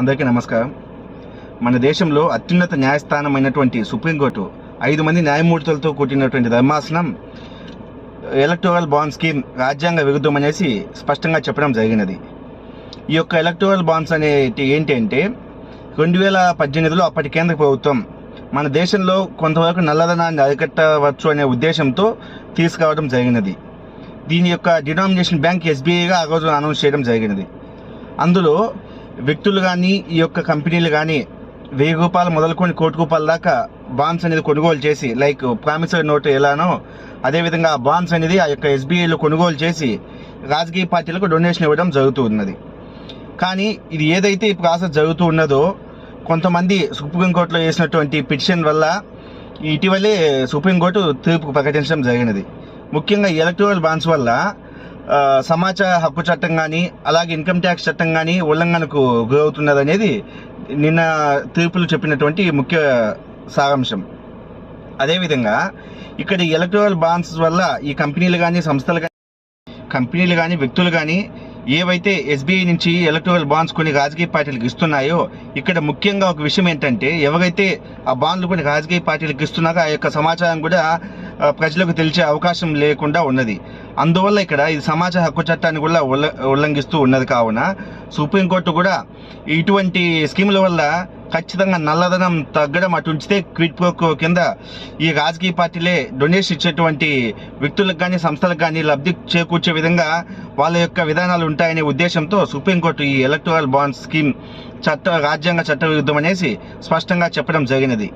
అందరికీ నమస్కారం. మన దేశంలో అత్యున్నత న్యాయస్థానమైనటువంటి సుప్రీంకోర్టు ఐదు మంది న్యాయమూర్తులతో కూడినటువంటి ధర్మాసనం ఎలక్టోరల్ బాండ్ స్కీమ్ రాజ్యాంగ విరుద్ధం అనేసి స్పష్టంగా చెప్పడం జరిగినది. ఈ యొక్క ఎలక్టోరల్ బాండ్స్ అనేటి ఏంటంటే రెండు వేల పద్దెనిమిదిలో అప్పటి కేంద్ర ప్రభుత్వం మన దేశంలో కొంతవరకు నల్లధనాన్ని అరికట్టవచ్చు అనే ఉద్దేశంతో తీసుకురావడం జరిగినది. దీని యొక్క డినామినేషన్ బ్యాంక్ ఎస్బీఐగా ఆ రోజు అనౌన్స్ చేయడం జరిగినది. అందులో వ్యక్తులు కానీ ఈ యొక్క కంపెనీలు కానీ వెయ్యి రూపాయలు మొదలుకొని కోటి రూపాయల దాకా బాండ్స్ అనేది కొనుగోలు చేసి లైక్ ప్రామిసరీ నోటు ఎలానో అదేవిధంగా ఆ బాండ్స్ అనేది ఆ యొక్క ఎస్బీఐలో కొనుగోలు చేసి రాజకీయ పార్టీలకు డొనేషన్ ఇవ్వడం జరుగుతూ ఉన్నది కానీ ఇది ఏదైతే ఈ ప్రాసెస్ జరుగుతూ ఉన్నదో కొంతమంది సుప్రీంకోర్టులో వేసినటువంటి పిటిషన్ వల్ల ఇటీవలే సుప్రీంకోర్టు తీర్పు ప్రకటించడం జరిగినది. ముఖ్యంగా ఎలక్టోరల్ బాండ్స్ వల్ల సమాచార హక్కు చట్టం కానీ అలాగే ఇన్కమ్ ట్యాక్స్ చట్టం కానీ ఉల్లంఘనకు గురవుతున్నది అనేది నిన్న తీర్పులు చెప్పినటువంటి ముఖ్య సారాంశం. అదేవిధంగా ఇక్కడ ఈ బాండ్స్ వల్ల ఈ కంపెనీలు కానీ సంస్థలు కానీ కంపెనీలు కానీ వ్యక్తులు కానీ ఏవైతే ఎస్బీఐ నుంచి ఎలక్ట్రికల్ బాండ్స్ కొన్ని రాజకీయ పార్టీలకు ఇస్తున్నాయో ఇక్కడ ముఖ్యంగా ఒక విషయం ఏంటంటే ఎవరైతే ఆ బాండ్లు కొన్ని రాజకీయ పార్టీలకు ఇస్తున్నారో ఆ యొక్క సమాచారం కూడా ప్రజలకు తెలిసే అవకాశం లేకుండా ఉన్నది. అందువల్ల ఇక్కడ ఇది సమాజ హక్కు చట్టాన్ని కూడా ఉల్ల ఉల్లంఘిస్తూ ఉన్నది కావున సుప్రీంకోర్టు కూడా ఇటువంటి స్కీముల వల్ల ఖచ్చితంగా నల్లధనం తగ్గడం అటు ఉంచితే క్విట్ ప్రోకో కింద ఈ రాజకీయ పార్టీలే డొనేషన్ ఇచ్చేటువంటి వ్యక్తులకు కానీ సంస్థలకు కానీ లబ్ధి చేకూర్చే విధంగా వాళ్ళ యొక్క విధానాలు ఉంటాయనే ఉద్దేశంతో సుప్రీంకోర్టు ఈ ఎలక్టోరల్ బాండ్ స్కీమ్ చట్ట రాజ్యాంగ చట్ట విరుద్ధం అనేసి స్పష్టంగా చెప్పడం జరిగినది.